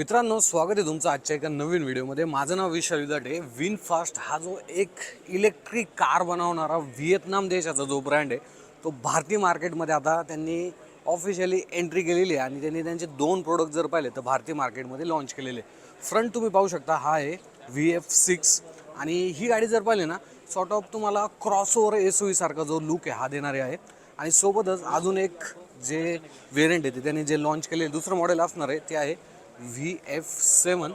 मित्रांनो स्वागत आहे तुमचं आजच्या एका नवीन व्हिडिओमध्ये. माझं नाव विशाल विदाटे विन फास्ट हा जो एक इलेक्ट्रिक कार बनवणारा व्हिएतनाम देशाचा जो ब्रँड आहे तो भारतीय मार्केटमध्ये आता त्यांनी ऑफिशियली एंट्री केलेली आहे आणि त्यांनी त्यांचे दोन प्रोडक्ट जर पाहिले तर भारतीय मार्केटमध्ये लॉन्च केलेले फ्रंट तुम्ही पाहू शकता हा आहे व्ही एफ सिक्स आणि ही गाडी जर पाहिली ना सॉर्ट ऑफ तुम्हाला क्रॉस ओव्हर एस सारखा जो लुक आहे हा देणारे आहे. आणि सोबतच अजून एक जे व्हेरियंट आहे ते त्यांनी जे लॉन्च केले दुसरं मॉडेल असणार आहे ते आहे व्ही एफ सेवन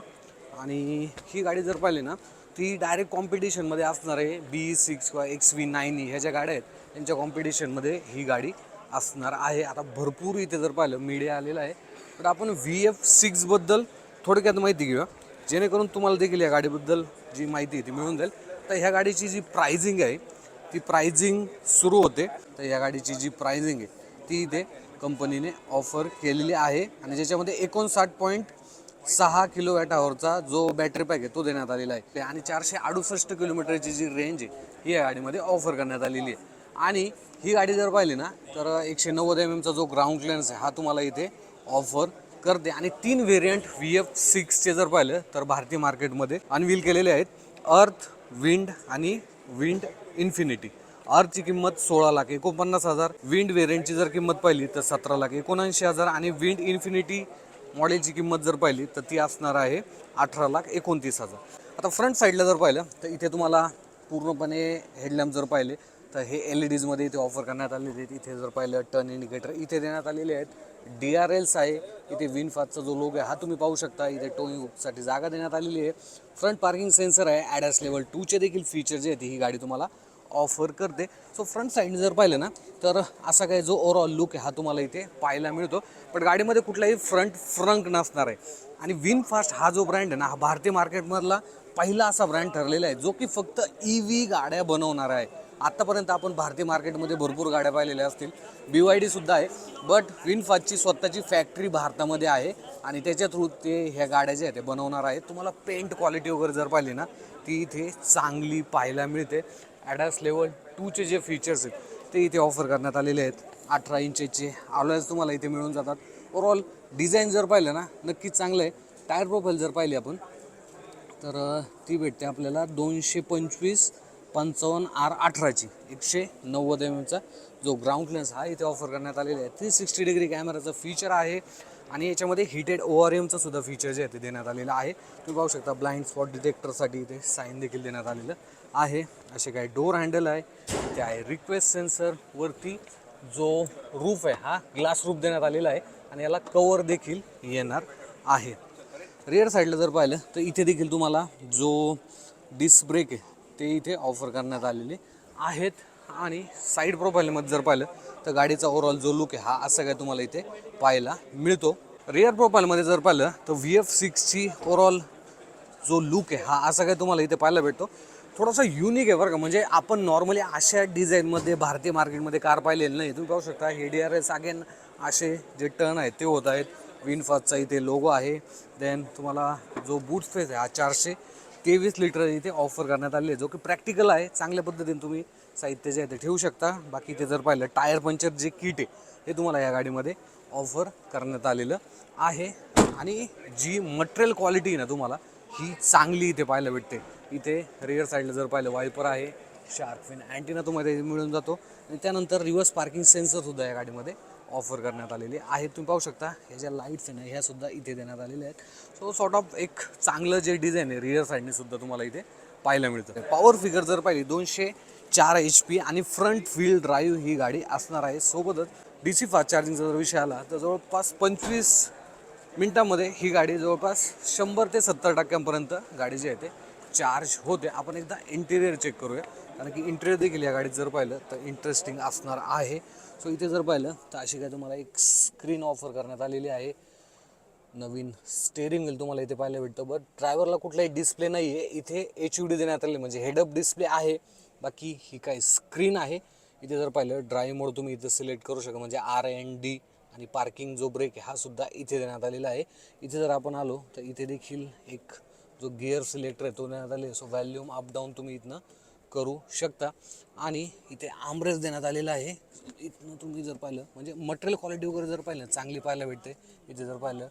आणि ही गाडी जर पाहिली ना ती डायरेक्ट कॉम्पिटिशनमध्ये असणार आहे. बी सिक्स किंवा एक्स व्ही नाईन ह्या ज्या गाड्या आहेत त्यांच्या कॉम्पिटिशनमध्ये ही गाडी असणार आहे. आता भरपूर इथे जर पाहिलं मीडिया आलेला आहे. तर आपण व्ही एफ सिक्सबद्दल थोडक्यात माहिती घेऊया. जेणेकरून तुम्हाला देखील या गाडीबद्दल जी माहिती आहे ती मिळून जाईल. तर ह्या गाडीची जी प्रायझिंग आहे ती प्रायझिंग सुरू होते. तर या गाडीची जी प्रायझिंग आहे ती इथे कंपनीने ऑफर केलेली आहे. आणि ज्याच्यामध्ये एकोणसाठ पॉईंट सहा किलो वॅट आवरचा जो बॅटरी पॅक आहे तो देण्यात आलेला आहे. आणि चारशे अडुसष्ट किलोमीटरची जी रेंज आहे ही या गाडीमध्ये ऑफर करण्यात आलेली आहे. आणि ही गाडी जर पाहिली ना तर एकशे नव्वद एम एमचा जो ग्राउंड क्लिअरन्स आहे हा तुम्हाला इथे ऑफर करते. आणि तीन व्हेरियंट व्ही एफ सिक्सचे जर पाहिलं तर भारतीय मार्केटमध्ये अनवील केलेले आहेत. अर्थ विंड आणि विंड इन्फिनिटी आरची किंमत सोळा लाख एकोणपन्नास हजार. विंड व्हेरियंटची जर किंमत पाहिली तर सतरा लाख एकोणऐंशी हजार. आणि विंड इन्फिनिटी मॉडेलची किंमत जर पाहिली तर ती असणार आहे अठरा लाख एकोणतीस हजार. आता फ्रंट साईडला जर पाहिलं तर इथे तुम्हाला पूर्णपणे हेडलॅम्प जर पाहिले तर हे एल ई डीजमध्ये इथे ऑफर करण्यात आलेले आहेत. इथे जर पाहिलं टर्न इंडिकेटर इथे देण्यात आलेले आहेत. डी आर एल्स आहे. इथे विनफाजचा जो लोग आहे हा तुम्ही पाहू शकता. इथे टोईंगसाठी जागा देण्यात आलेली आहे. फ्रंट पार्किंग सेन्सर आहे. ॲडॅस लेवल टूचे देखील फीचर जे आहेत ही गाडी तुम्हाला ऑफर करते. सो फ्रंट साईडने जर पाहिलं ना तर असा काही जो ओव्हरऑल लुक आहे हा तुम्हाला इथे पाहायला मिळतो. पण गाडीमध्ये कुठलाही फ्रंट फ्रंक नसणार आहे. आणि विन फास्ट हा जो ब्रँड आहे ना हा भारतीय मार्केटमधला पहिला असा ब्रँड ठरलेला आहे जो की फक्त ई व्ही गाड्या बनवणार आहे. आत्तापर्यंत आपण भारतीय मार्केटमध्ये भरपूर गाड्या पाहिलेल्या असतील. बी वाय डीसुद्धा आहे. बट विनफास्टची स्वतःची फॅक्टरी भारतामध्ये आहे. आणि त्याच्या थ्रू ते ह्या गाड्या ज्या आहेत ते बनवणार आहेत तुम्हाला पेंट क्वालिटी वगैरे जर पाहिली ना ती इथे चांगली पाहायला मिळते. ॲडॅस लेवल टूचे जे फीचर्स आहेत ते इथे ऑफर करण्यात आलेले आहेत. अठरा इंचेसचे आलोयज तुम्हाला इथे मिळून जातात. ओवरऑल डिझाईन जर पाहिलं ना नक्कीच चांगलं आहे. टायर प्रोफाईल जर पाहिली आपण तर ती भेटते आपल्याला दोनशे पंचवीस पंचावन्न आर अठराची एकशे नव्वद एम एमचा जो ग्राउंड लेन्स हा इथे ऑफर करण्यात आलेला आहे. थ्री सिक्स्टी डिग्री कॅमेराचं फीचर आहे. आणि याच्यामध्ये हिटेड ओ आर एमचं सुद्धा फीचर जे आहे ते देण्यात आलेलं आहे. तुम्ही पाहू शकता ब्लाइंड स्पॉट डिटेक्टरसाठी इथे साईन देखील देण्यात आलेलं आहे. असे काही डोर हँडल आहे ते आहे रिक्वेस्ट सेन्सर वरती जो रूफ आहे हा ग्लास रूफ देण्यात आलेला आहे आणि याला कवर देखील येणार आहे. रिअर साईडला जर पाहिलं तर इथे देखील तुम्हाला जो डिस्क ब्रेक आहे ते इथे ऑफर करण्यात आलेले आहेत. आणि साईड प्रोफाईलमध्ये जर पाहिलं तर गाडीचा ओव्हरऑल जो लुक आहे हा असं काय तुम्हाला इथे पाहायला मिळतो. रिअर प्रोफाईलमध्ये जर पाहिलं तर व्ही एफ सिक्सची ओव्हरऑल जो लुक आहे हा असा काय तुम्हाला इथे पाहायला भेटतो. थोडासा युनिक आहे बरं का म्हणजे आपण नॉर्मली अशा डिझाईनमध्ये भारतीय मार्केटमध्ये कार पाहिलेलं नाही. तुम्ही पाहू शकता हे डी आर एस अगेन असे जे टर्न आहेत ते होत आहेत. विनफास्टचा इथे लोगो आहे. देन तुम्हाला जो बूट स्पेस आहे हा चारशे तेवीस लिटर इथे ऑफर करण्यात आलेले आहे जो की प्रॅक्टिकल आहे चांगल्या पद्धतीने तुम्ही साहित्य जे आहे ते ठेवू शकता. बाकी ते जर पाहिलं टायर पंचर जे किट आहे हे तुम्हाला या गाडीमध्ये ऑफर करण्यात आलेलं आहे. आणि जी मटेरियल क्वालिटी आहे ना तुम्हाला ही चांगली इथे पाहायला भेटते. इथे रिअर साईडला जर पाहिलं वायपर आहे शार्क फिन अँटीना तुम्हाला इथे मिळून जातो. आणि त्यानंतर रिव्हर्स पार्किंग सेन्सरसुद्धा या गाडीमध्ये ऑफर करण्यात आलेली आहे. तुम्ही पाहू शकता ह्या ज्या लाईट्स आहे ना ह्यासुद्धा इथे देण्यात आलेल्या आहेत. सो सॉर्ट ऑफ एक चांगलं जे डिझाईन आहे रिअर साईडने सुद्धा तुम्हाला इथे पाहायला मिळतं. पॉवर फिगर जर पाहिली दोनशे चार एच पी आणि फ्रंट व्हील ड्राईव्ह ही गाडी असणार आहे. सोबतच डी सी फास्ट चार्जिंगचा जर विषय आला तर जवळपास पंचवीस मिनटामध्ये ही गाडी जवळपास शंभर ते सत्तर टक्क्यांपर्यंत गाडी जी आहे ते चार्ज होते. आपण एकदा इंटेरियर चेक करूया. कारण की इंटेरियर देखील या गाडीत जर पाहिलं तर इंटरेस्टिंग असणार आहे. सो इथे जर पाहिलं तर अशी काय तुम्हाला एक स्क्रीन ऑफर करण्यात आलेली आहे. नवीन स्टेअरिंग व्हील तुम्हाला इथे पाहायला भेटतं. बट ड्रायव्हरला कुठलाही डिस्प्ले नाही आहे इथे एच यू डी देण्यात आले म्हणजे हेडअप डिस्प्ले आहे. बाकी ही काय स्क्रीन आहे. इथे जर पाहिलं ड्राईव्ह मोड तुम्ही इथं सिलेक्ट करू शकता. म्हणजे आर एन डी आणि पार्किंग जो ब्रेक हा सुद्धा इथे देण्यात आलेला आहे. इथे जर आपण आलो तर इथे देखील एक जो गिअर सिलेक्टर आहे तो देण्यात आले सो व्हॅल्यूम अप डाऊन तुम्ही इथनं करू शकता. आणि इथे आमरेस देण्यात आलेला आहे. इथनं तुम्ही जर पाहिलं म्हणजे मटेरियल क्वालिटी वगैरे जर पाहिलं चांगली पाहायला भेटते. इथे जर पाहिलं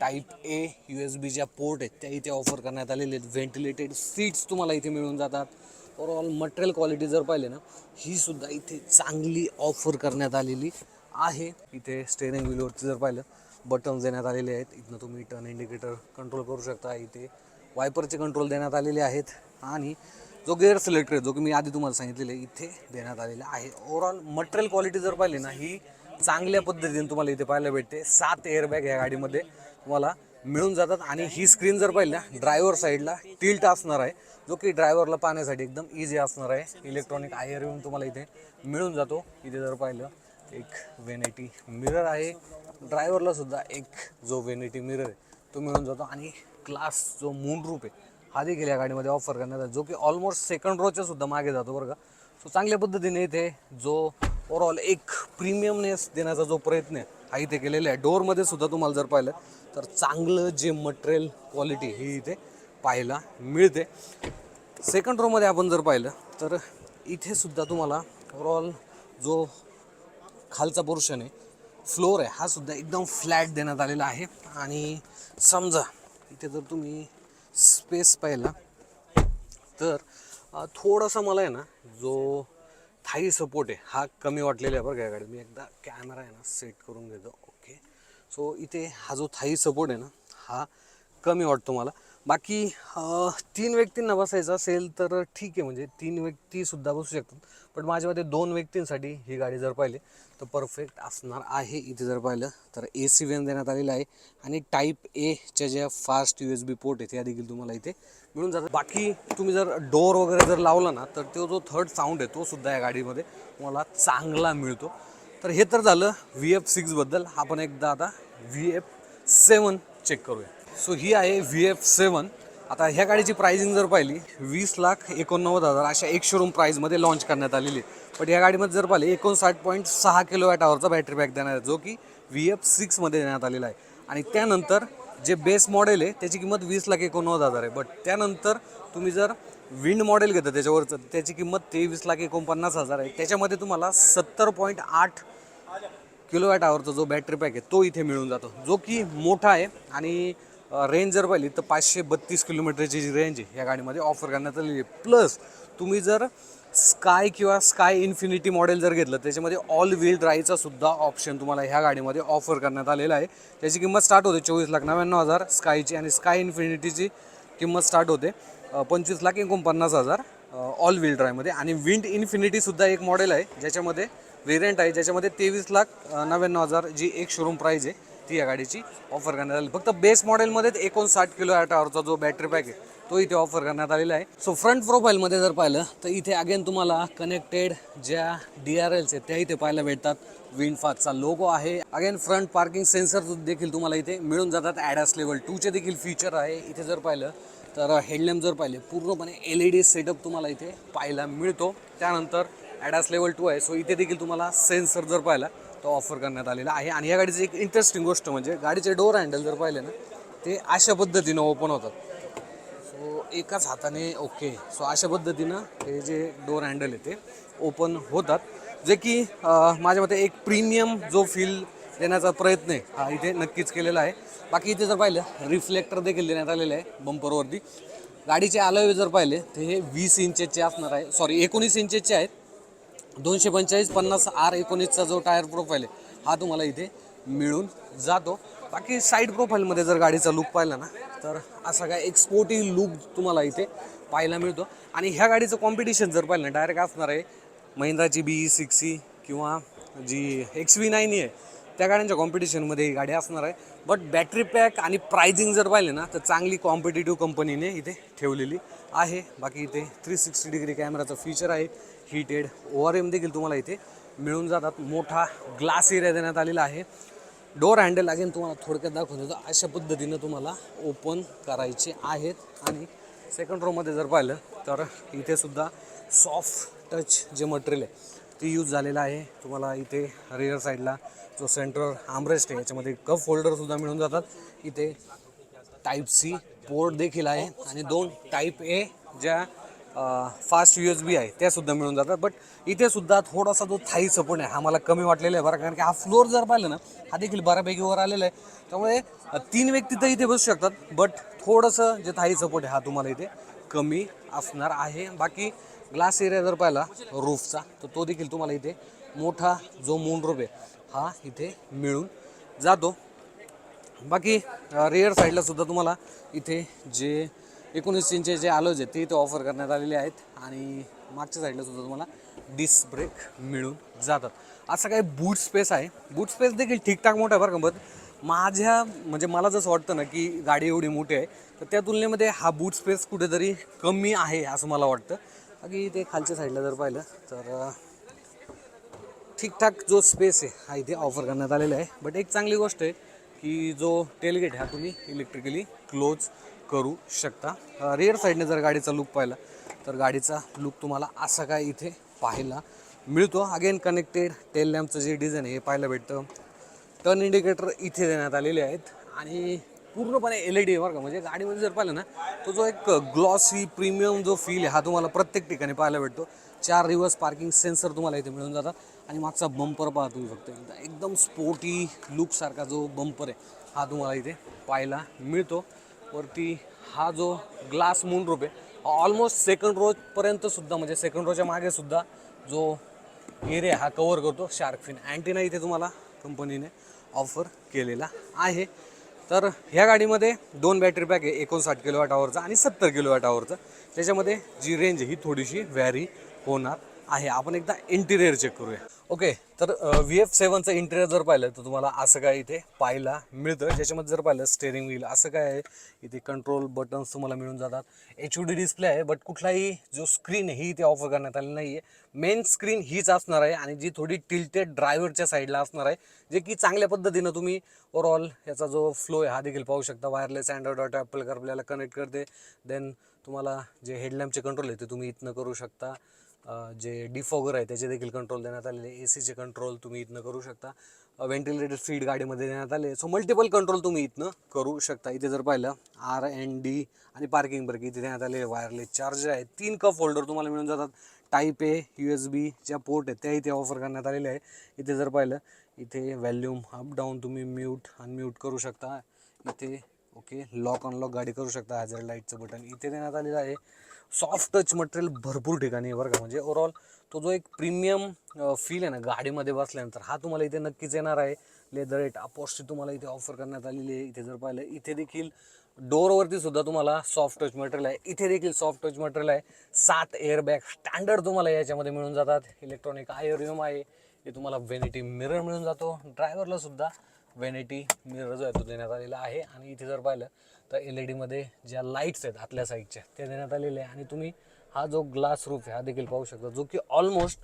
type A U S B ज्या पोर्ट आहेत त्या इथे ऑफर करण्यात आलेले आहेत. व्हेंटिलेटेड सीट्स तुम्हाला इथे मिळून जातात. ओवरऑल मटेरियल क्वालिटी जर पाहिले ना ही सुद्धा इथे चांगली ऑफर करण्यात आलेली आहे. इथे स्टेरिंग व्हीलवरती जर पाहिलं बटन्स देण्यात आलेले आहेत. इथनं तुम्ही टर्न इंडिकेटर कंट्रोल करू शकता. इथे वायपरचे कंट्रोल देण्यात आलेले आहेत. आणि जो गेअर सिलेक्टर आहे जो की मी आधी तुम्हाला सांगितलेले इथे देण्यात आलेला आहे. ओवरऑल मटेरियल क्वालिटी जर पाहिली ना ही चांगल्या पद्धतीने तुम्हाला इथे पाहायला भेटते. सात एअरबॅग या गाडीमध्ये. तुम्हाला मिळून जातात. आणि ही स्क्रीन जर पाहिली ना ड्रायव्हर साईडला टिल्ट असणार आहे. जो की ड्रायव्हरला पाहण्यासाठी एकदम इझी असणार आहे. इलेक्ट्रॉनिक आयर येऊन तुम्हाला इथे मिळून जातो. इथे जर पाहिलं एक वेनेटी मिरर आहे. ड्रायव्हरला सुद्धा एक जो वेनेटी मिरर आहे तो मिळून जातो. आणि क्लास जो मूनरूप आहे हा देखील या गाडीमध्ये ऑफर करण्यात आला. जो की ऑलमोस्ट सेकंड रोच्या सुद्धा मागे जातो बरं का. सो चांगल्या पद्धतीने इथे जो ओव्हरऑल एक प्रीमियमनेस देण्याचा जो प्रयत्न आहे हा इथे केलेला आहे. डोअरमध्ये सुद्धा तुम्हाला जर पाहिलं तर चांगलं जे मटेरियल क्वालिटी ही इथे पाहायला मिळते. सेकंड रोमध्ये आपण जर पाहिलं तर इथे सुद्धा तुम्हाला ओवरऑल जो खालचा पोर्शन आहे फ्लोअर आहे हा सुद्धा एकदम फ्लॅट देण्यात आलेला आहे. आणि समजा इथे जर तुम्ही स्पेस पाहिला तर थोडासा मला आहे ना जो थाई सपोर्ट आहे हा कमी वाटलेला आहे बरं का गाडी मी एकदा कॅमेरा आहे ना सेट करून घेतो. ओके सो इथे हा जो थाई सपोर्ट आहे ना हा कमी वाटतो मला. बाकी तीन व्यक्तींना बसायचं असेल तर ठीक आहे म्हणजे तीन व्यक्तीसुद्धा बसू शकतात. पण माझ्या मते दोन व्यक्तींसाठी ही गाडी जर पाहिली तर परफेक्ट असणार आहे इथे जर पाहिलं तर ए सी व्हॅन देण्यात आलेलं आहे. आणि टाईप एच्या ज्या fast U S B port आहे त्या देखील तुम्हाला इथे मिळून जातात. बाकी तुम्ही जर डोअर वगैरे जर लावला ना तर तो जो थर्ड साऊंड आहे तो सुद्धा या गाडीमध्ये तुम्हाला चांगला मिळतो. तर हे तर झालं व्ही एफ सिक्सबद्दल आपण एकदा आता व्ही एफ सेवन चेक करूया. सो ही आहे व्ही एफ सेवन आता ह्या गाडीची प्राइसिंग जर पाहिली वीस लाख एकोणनव्वद हजार अशा एक शोरूम प्राईजमध्ये लॉन्च करण्यात आलेली आहे. पण या गाडीमध्ये जर पाहिले एकोणसाठ पॉईंट सहा किलो वॅट आवरचा बॅटरी बॅक देणार आहे जो की व्ही एफ सिक्समध्ये देण्यात आलेला आहे. आणि त्यानंतर जे बेस मॉडेल आहे त्याची किंमत वीस लाख एकोणनव्वद हजार आहे. बट त्यानंतर तुम्ही जर विंड मॉडेल घेता त्याच्यावरचं त्याची किंमत तेवीस लाख एकोणपन्नास हजार आहे. त्याच्यामध्ये तुम्हाला सत्तर पॉईंट आठ किलोवॅट आवरचा जो बॅटरी पॅक आहे तो इथे मिळून जातो. जो की मोठा आहे आणि रेंज जर पाहिली तर पाचशे बत्तीस किलोमीटरची जी रेंज आहे या गाडीमध्ये ऑफर करण्यात आलेली आहे. प्लस तुम्ही जर स्काय किंवा स्काय इन्फिनिटी मॉडेल जर घेतलं त्याच्यामध्ये ऑल व्हील ड्राईव्हचा सुद्धा ऑप्शन तुम्हाला ह्या गाडीमध्ये ऑफर करण्यात आलेला आहे. त्याची किंमत स्टार्ट होते चोवीस लाख नव्याण्णव हजार स्कायची आणि स्काय इन्फिनिटीची किंमत स्टार्ट होते पंचवीस लाख एकोणपन्नास हजार ऑल व्हील ड्राईव्हमध्ये आणि विंड इन्फिनिटीसुद्धा एक मॉडेल आहे ज्याच्यामध्ये वेरियंट आहे ज्याच्यामध्ये तेवीस लाख नव्याण्णव हजार जी एक शोरूम प्राईज आहे ती या गाडीची ऑफर करण्यात आली. फक्त बेस मॉडेलमध्येच एकोणसाठ किलो ॲटावरचा जो बॅटरी पॅक आहे तो इथे ऑफर करण्यात आलेला आहे. सो फ्रंट प्रोफाईलमध्ये जर पाहिलं तर इथे अगेन तुम्हाला कनेक्टेड ज्या डी आर एल्स आहेत त्या इथे पाहायला भेटतात. विंडफास्टचा लोगो आहे. अगेन फ्रंट पार्किंग सेन्सर देखील तुम्हाला इथे मिळून जातात. ॲडॅस लेवल टूचे देखील फीचर आहे. इथे जर पाहिलं तर हेडलॅम्प जर पाहिले पूर्णपणे एल ई डी सेटअप तुम्हाला इथे पाहायला मिळतो. त्यानंतर ॲडास लेवल टू आहे. सो इथे देखील तुम्हाला सेन्सर जर पाहिला तो ऑफर करण्यात आलेला आहे. आणि या गाडीची एक इंटरेस्टिंग गोष्ट म्हणजे गाडीचे डोर हँडल जर पाहिले ना ते अशा पद्धतीनं ओपन होतात. सो एकाच हाताने ओके सो अशा पद्धतीनं हे जे डोर हँडल आहे ते ओपन होतात. जे की माझ्या मते एक प्रीमियम जो फील देण्याचा प्रयत्न आहे हा इथे नक्कीच केलेला आहे. बाकी इथे जर पाहिलं रिफ्लेक्टर देखील देण्यात आलेलं आहे बंपरवरती गाडीचे आलोय जर पाहिले तर हे वीस इंचेचे असणार आहे. सॉरी एकोणीस इंचेचे आहेत. दोनशे पंचेचाळीस पन्नास आर एकोणीसचा जो टायर प्रोफाईल आहे हा तुम्हाला इथे मिळून जातो. बाकी साईड प्रोफाईलमध्ये जर गाडीचा लुक पाहिला ना तर असा काय एक स्पोर्टी लुक तुम्हाला इथे पाहायला मिळतो. आणि ह्या गाडीचं कॉम्पिटिशन जर पाहिलं ना डायरेक्ट असणार आहे महिंद्राची बी सिक्स सी किंवा जी एक्स व्ही नाईन आहे त्या गाड्यांच्या कॉम्पिटिशनमध्ये ही गाडी असणार आहे. बट बॅटरी पॅक आणि प्राइजिंग जर पाहिले ना तर चांगली कॉम्पिटेटिव्ह कंपनीने इथे ठेवलेली आहे. बाकी इथे थ्री सिक्स्टी डिग्री कॅमेराचं फीचर आहे. हीटेड ओ आर एम देखील तुम्हाला इथे मिळून जातात. मोठा ग्लास एरिया देण्यात आलेला आहे. डोर हँडल अगेन तुम्हाला थोडक्यात दाखवून देतो. अशा पद्धतीनं तुम्हाला ओपन करायचे आहेत. आणि सेकंड रोमध्ये जर पाहिलं तर इथे सुद्धा सॉफ्ट टच जे मटेरियल आहे ते यूज झालेलं आहे. तुम्हाला इथे रिअर साईडला जो सेंटर आमरेस्ट आहे याच्यामध्ये कप होल्डरसुद्धा मिळून जातात. इथे टाईप सी पोर्ट देखील आहे. आणि दोन टाईप ए ज्या फास्ट यू एस बी आहे त्या सुद्धा मिळून जातात. बट इथे सुद्धा थोडासा जो थाई सपोर्ट आहे हा मला कमी वाटलेला आहे बरं कारण की हा फ्लोअर जर पाहिलं ना हा देखील बऱ्यापैकी वर आलेला आहे. त्यामुळे तीन व्यक्ती तर इथे बसू शकतात. बट थोडंसं जे थाई सपोर्ट आहे हा तुम्हाला इथे कमी असणार आहे. बाकी ग्लास एरिया जर पाहिला रूफचा तर तो देखील तुम्हाला इथे मोठा जो मून रूप आहे हा इथे मिळून जातो. बाकी रिअर साईडला सुद्धा तुम्हाला इथे जे एकोणीस इंचे जे आलोज आहेत ते इथे ऑफर करण्यात आलेले आहेत. आणि मागच्या साईडला सुद्धा तुम्हाला डिस्क ब्रेक मिळून जातात. असं काही बूट स्पेस आहे. बूट स्पेस देखील ठीकठाक मोठा आहे बरं का बट माझ्या म्हणजे मला जसं वाटतं ना की गाडी एवढी मोठी आहे तर त्या तुलनेमध्ये हा बूट स्पेस कुठेतरी कमी आहे असं मला वाटतं. बाकी ते खालच्या साईडला जर पाहिलं तर ठीकठाक जो स्पेस आहे हा इथे ऑफर करण्यात आलेला आहे. बट एक चांगली गोष्ट आहे की जो टेलगेट हा तुम्ही इलेक्ट्रिकली क्लोज करू शकता. रेअर साईडने जर गाडीचा लुक पाहिला तर गाडीचा लुक तुम्हाला असा काय इथे पाहायला मिळतो. अगेन कनेक्टेड टेल लॅम्पचं जे डिझाईन आहे हे पाहायला भेटतं. टर्न इंडिकेटर इथे देण्यात आलेले आहेत. आणि पूर्णपणे एल ई डी बरं का. म्हणजे गाडीमध्ये जर पाहिलं ना तो जो एक ग्लॉसी प्रीमियम जो फील आहे हा तुम्हाला प्रत्येक ठिकाणी पाहायला भेटतो. चार रिव्हर्स पार्किंग सेन्सर तुम्हाला इथे मिळून जातात. आणि मागचा बंपर पाहा तुम्ही फक्त. एकदा एकदम स्पोर्टी लुकसारखा जो बंपर आहे हा तुम्हाला इथे पाहायला मिळतो. वरती हा जो ग्लास मून आहे ऑलमोस्ट सेकंड रोजपर्यंत सुद्धा म्हणजे सेकंड रोच्या मागे सुद्धा जो एरिया हा कवर करतो शार्क फिन अँटीना इथे तुम्हाला कंपनीने ऑफर केलेला आहे. तर ह्या गाडीमध्ये दोन बॅटरी पॅक आहे एकोणसाठ किलो वॅट आवरचा आणि सत्तर किलो वॅट आवरचा त्याच्यामध्ये जी रेंज ही थोडीशी व्हॅरी होणार आहे. आपण एकदा इंटिरियर चेक करूया. ओके तर व्ही एफ सेवनचं इंटिरियर जर पाहिलं तर तुम्हाला असं काय इथे पाहायला मिळतं. ज्याच्यामध्ये जर पाहिलं स्टेअरिंग व्हील असं काय आहे? इथे कंट्रोल बटन्स तुम्हाला मिळून जातात. एच डी डिस्प्ले आहे बट कुठलाही जो स्क्रीन ही इथे ऑफर करण्यात आली नाही आहे मेन स्क्रीन हीच असणार आहे आणि जी थोडी टिल्टेड ड्रायव्हरच्या साईडला असणार आहे जे की चांगल्या पद्धतीनं तुम्ही ओवरऑल याचा जो फ्लो आहे हा देखील पाहू शकता. वायरलेस अँड्रॉइड डॉट ॲपल आपल्याला कनेक्ट करते. देन तुम्हाला जे हेडलॅम्पचे कंट्रोल आहे ते तुम्ही इथनं करू शकता. जे डिफॉगर आहे त्याचे देखील कंट्रोल देण्यात आलेले ए सीचे कंट्रोल तुम्ही इथनं करू शकता. व्हेंटिलेटेड फीड गाडीमध्ये देण्यात आले सो मल्टिपल कंट्रोल तुम्ही इथनं करू शकता. इथे जर पाहिलं आर एन डी आणि पार्किंग ब्रेक इथे देण्यात आले वायरलेस चार्जर आहे तीन कप होल्डर तुम्हाला मिळून जातात. Type A U S B ज्या पोर्ट आहेत त्या इथे ऑफर करण्यात आलेले आहे. इथे जर पाहिलं इथे व्हॅल्यूम अप डाऊन तुम्ही म्यूट अनम्यूट करू शकता. इथे ओके लॉक अनलॉक गाडी करू शकता. हॅझर लाईटचं बटन इथे देण्यात आलेलं आहे. सॉफ्ट टच मटेरियल भरपूर ठिकाणी आहे बरं का. म्हणजे ओवरऑल तो जो एक प्रीमियम फील आहे ना गाडीमध्ये बसल्यानंतर हा तुम्हाला इथे नक्कीच येणार आहे. लेदर एट अपोस्टी तुम्हाला इथे ऑफर करण्यात आलेली आहे. इथे जर पाहिलं इथे देखील डोअरवरती सुद्धा तुम्हाला सॉफ्ट टच मटेरियल आहे. इथे देखील सॉफ्ट टच मटेरियल आहे. सात एअरबॅग स्टँडर्ड तुम्हाला याच्यामध्ये मिळून जातात. इलेक्ट्रॉनिक आयोरियम आहे. हे तुम्हाला व्हेनिटी मिरर मिळून जातो. ड्रायव्हरला सुद्धा वेनेटी मिरर जो आहे तो देण्यात आलेला आहे. आणि इथे जर पाहिलं तर एल ई डीमध्ये ज्या लाईट्स आहेत आतल्या साईडच्या त्या देण्यात आलेल्या आहे. आणि तुम्ही हा जो ग्लास रूफ आहे हा देखील पाहू शकता जो की ऑलमोस्ट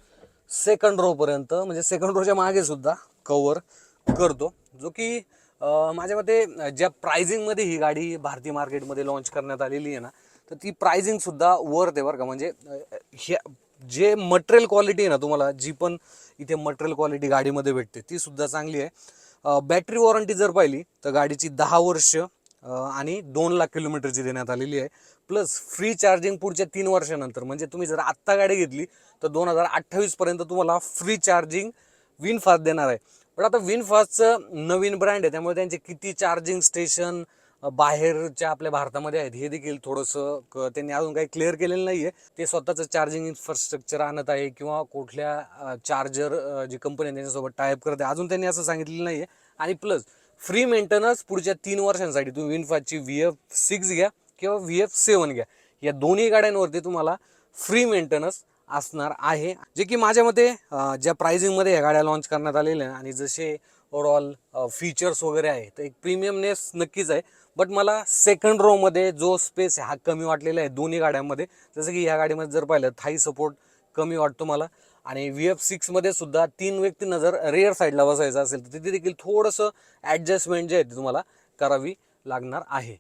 सेकंड रोपर्यंत म्हणजे सेकंड रोच्या मागे सुद्धा कवर करतो. जो की माझ्या मते ज्या प्रायझिंगमध्ये ही गाडी भारतीय मार्केटमध्ये लॉन्च करण्यात आलेली आहे ना तर ती प्रायझिंगसुद्धा वर्थ आहे बरं का. म्हणजे ह्या जे मटेरियल क्वालिटी आहे ना तुम्हाला जी पण इथे मटेरियल क्वालिटी गाडीमध्ये भेटते ती सुद्धा चांगली आहे. बॅटरी वॉरंटी जर पाहिली तर गाडीची दहा वर्ष आणि दोन लाख किलोमीटरची देण्यात आलेली आहे. प्लस फ्री चार्जिंग पुढच्या तीन वर्षानंतर. म्हणजे तुम्ही जर आत्ता गाडी घेतली तर दोन हजार अठ्ठावीसपर्यंत तुम्हाला फ्री चार्जिंग विनफास्ट देणार आहे. पण आता विनफास्टचं नवीन ब्रँड आहे त्यामुळे त्यांचे किती चार्जिंग स्टेशन बाहेरच्या आपल्या भारतामध्ये आहेत. हे देखील थोडंसं क- त्यांनी अजून काही क्लिअर केलेलं नाही आहे ते स्वतःचं चार्जिंग इन्फ्रास्ट्रक्चर आणत आहे किंवा कुठल्या चार्जर जी कंपनी आहे त्यांच्यासोबत टायअप आहे. अजून त्यांनी असं सांगितलेलं नाही आहे आणि प्लस फ्री मेंटेनन्स पुढच्या तीन वर्षांसाठी तुम्ही विनफाची व्ही एफ सिक्स घ्या किंवा व्ही एफ सेवन घ्या. या दोन्ही गाड्यांवरती तुम्हाला फ्री मेंटेनन्स असणार आहे. जे की माझ्या मते ज्या प्राइसिंगमध्ये या गाड्या लॉन्च करण्यात आलेल्या आणि जसे ओवरऑल फीचर्स वगैरे आहे. तर एक प्रीमियमनेस नक्कीच आहे. बट मला सेकंड रोमध्ये जो स्पेस आहे हा कमी वाटलेला आहे दोन्ही गाड्यांमध्ये. जसं की ह्या गाडीमध्ये जर पाहिलं थाई सपोर्ट कमी वाटतो मला. आणि व्ही एफ सिक्समध्ये सुद्धा तीन व्यक्तींना जर रेअर साईडला बसायचं असेल तर तिथे देखील थोडंसं ॲडजस्टमेंट जे आहे ते तुम्हाला करावी लागणार आहे.